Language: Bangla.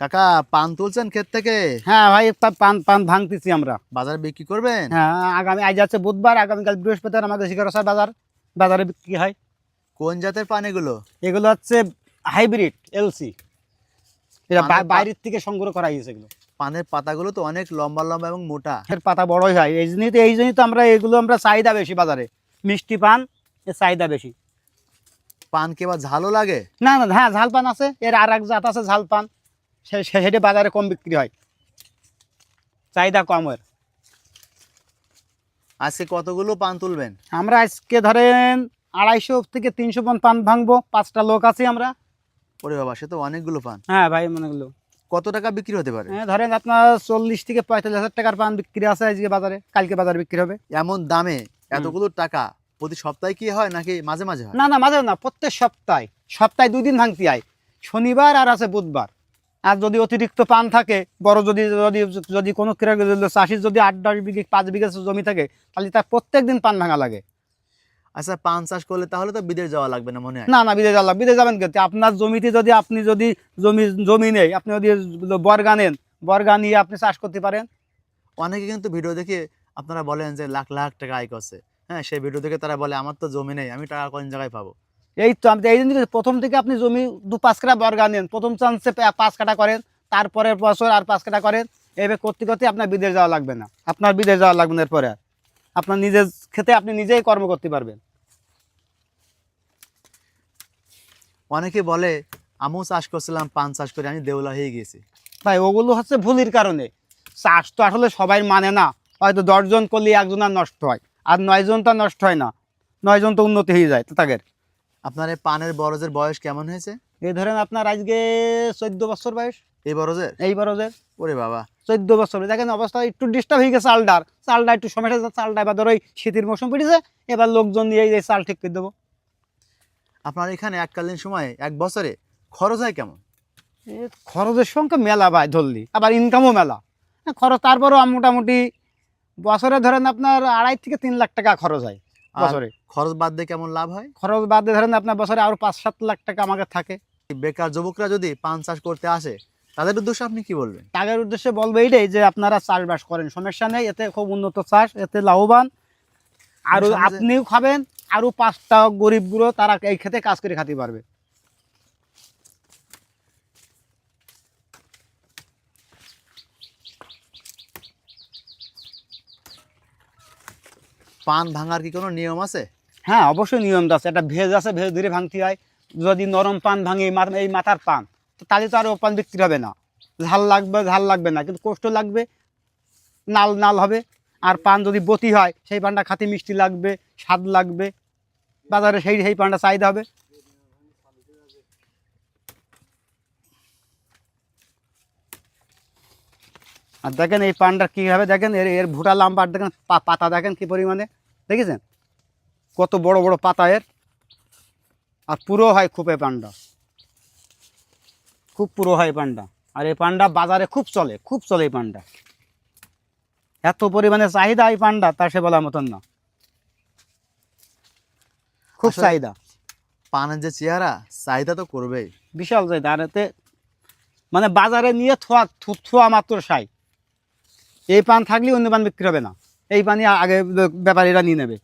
কাকা পান তুলছেন ক্ষেত থেকে? হ্যাঁ ভাই পান পান ভাঙতেছি আমরা। বাজারে বিক্রি করবেন? হ্যাঁ আগামী আজ আছে বুধবার আগামীকাল বৃহস্পতিবার আমাদের শিকারসার বাজার। বাজারে বিক্রি হয়। কোন জাতের পান এগুলো? এগুলো হচ্ছে হাইব্রিড এলসি। এটা বাইরের থেকে সংগ্রহ করা হয়েছে এগুলো। পানের পাতাগুলো তো অনেক লম্বা লম্বা এবং মোটা। এর পাতা বড়ই হয়। এই জন্যই তো এই জন্যই তো আমরা এগুলো আমরা চাহিদা বেশি বাজারে। মিষ্টি পান এর চাহিদা বেশি। পান কি আবার ঝালও লাগে? না না হ্যাঁ ঝাল পান আছে। এর আর এক জাত আছে ঝাল পান। সেটা বাজারে কম বিক্রি হয়। চাহিদা কম এর আজকে কতগুলো পান তুলবেন? আমরা আজকে ধরেন আড়াইশো থেকে তিনশো পান পান ভাঙবো পাঁচটা লোক আছি আমরা। ওরে বাবা সে তো অনেকগুলো পান। হ্যাঁ ভাই করল কত টাকা বিক্রি হতে পারে? হ্যাঁ ধরেন আপনার চল্লিশ থেকে পঁয়তাল্লিশ হাজার টাকার পান বিক্রি আছে আজকে বাজারে কালকে বাজারে বিক্রি হবে। এমন দামে এতগুলো টাকা প্রতি সপ্তাহে কি হয় নাকি মাঝে মাঝে হয়? না না মাঝে না প্রত্যেক সপ্তাহে। সপ্তাহে দুই দিন ভাঙতে হয় শনিবার আর আছে বুধবার। আর যদি অতিরিক্ত পান থাকে বড় যদি যদি যদি কোনো চাষির যদি আট দশ বিঘে পাঁচ বিঘা জমি থাকে তাহলে তার প্রত্যেক দিন পান ভাঙা লাগে। আচ্ছা পান চাষ করলে তাহলে তো বিদেশ যাওয়া লাগবে না মনে হয়? না না বিদেশ যাওয়া বিদেশ যাবেন কিন্তু আপনার জমিতে যদি আপনি যদি জমি জমি নেই আপনি যদি বর্গা নেন বর্গা নিয়ে আপনি চাষ করতে পারেন। অনেকে কিন্তু ভিডিও দেখে আপনারা বলেন যে লাখ লাখ টাকা আয় করছে। হ্যাঁ সেই ভিডিও দেখে তারা বলে আমার তো জমি নেই আমি টাকা কোন জায়গায় পাবো? এই তো আমি এই জন্য প্রথম থেকে আপনি জমি দু পাঁচ কাটা বর্গা নেন প্রথম চান্সে পাঁচ কাটা করেন তারপরের বছর আর পাঁচ কাটা করেন। এভাবে করতে করতে আপনার বিদেশ যাওয়া লাগবে না। আপনার বিদেশ যাওয়া লাগবে না এরপরে। আপনার নিজের খেতে আপনি নিজেই কর্ম করতে পারবেন। অনেকে বলে আমিও চাষ করছিলাম পান চাষ করে আমি দেউলা হয়ে গেছি। ভাই ওগুলো হচ্ছে ভুলের কারণে। চাষ তো আসলে সবাই মানে না। হয়তো দশজন করলে একজন আর নষ্ট হয়। আর নয়জন তো আর নষ্ট হয় না। নয়জন তো উন্নতি হয়ে যায় তাদের। আপনার এই পানের বরজের বয়স কেমন হয়েছে? এই ধরেন আপনার আজকে চোদ্দ বছর বয়স। এই বরজের? এই বরজের। ওরে বাবা। চোদ্দ বছর। দেখেন অবস্থা একটু ডিস্টার্ব হয়ে গেছে চালটার। চালটা একটু সমস্যা চালটা এবার ধরো ওই শীতের মৌসুম পেটেছে এবার লোকজন নিয়ে এই চাল ঠিক করে দেবো। আপনার এখানে এককালীন সময়ে এক বছরে খরচ হয় কেমন? খরচের সংখ্যা মেলা ভাই ধরলি আবার ইনকামও মেলা। হ্যাঁ, খরচ তারপরও মোটামুটি বছরে ধরেন আপনার আড়াই থেকে তিন লাখ টাকা খরচ হয়। বছরে। খরচ বাদ দিয়ে কেমন লাভ হয়? খরচ বাদ দিয়ে ধরেন আপনার বছরে আরও পাঁচ সাত লাখ টাকা আমাকে থাকে। বেকার যুবকরা যদি পান চাষ করতে আসে তাদের উদ্দেশ্যে আপনি কি বলবেন? টাকার উদ্দেশ্যে বলব এইটাই যে আপনারা চাষবাস করেন সমস্যা নেই এতে খুব উন্নত চাষ এতে লাভবান। আরও আপনিও খাবেন আরও পাঁচটা গরিবগুলো তারা এই খেতে কাজ করে খাতে পারবে। পান ভাঙার কি কোনো নিয়ম আছে? হ্যাঁ অবশ্যই নিয়ম আছে। একটা ভেজ আছে, ভেজ ধরে ভাঙতে হয়। যদি নরম পান ভাঙে, এই মাথার পান তাহলে তো আর ও পান বিক্রি হবে না। ঝাল লাগবে ঝাল লাগবে না, কিন্তু কষ্ট লাগবে, নাল নাল হবে। আর পান যদি বতি হয়, সেই পানটা খাতে মিষ্টি লাগবে, স্বাদ লাগবে। বাজারে সেই সেই পানটা চাহিদা হবে। আর দেখেন এই পানটা কীভাবে দেখেন? এর এর ভুটা লাম্বা আর দেখেন পাতা দেখেন কি পরিমাণে? দেখেছেন? কত বড় বড় পাতা এর। আর পুরো হয় খুব এই পানটা খুব পুরো হয় এই পানটা আর এই পানটা বাজারে খুব চলে খুব চলে এই পানটা এত পরিমাণে চাহিদা এই পানটা তা সে বলার মতন না। খুব চাহিদা। পানের যে চেহারা চাহিদা তো করবেই। বিশাল চাহিদা। আর এতে মানে বাজারে নিয়ে থোয়া থোয়া মাত্র সাই। এই পান থাকলে অন্য পান বিক্রি হবে না। এই পানি আগে ব্যাপারীরা নিয়ে নেবে।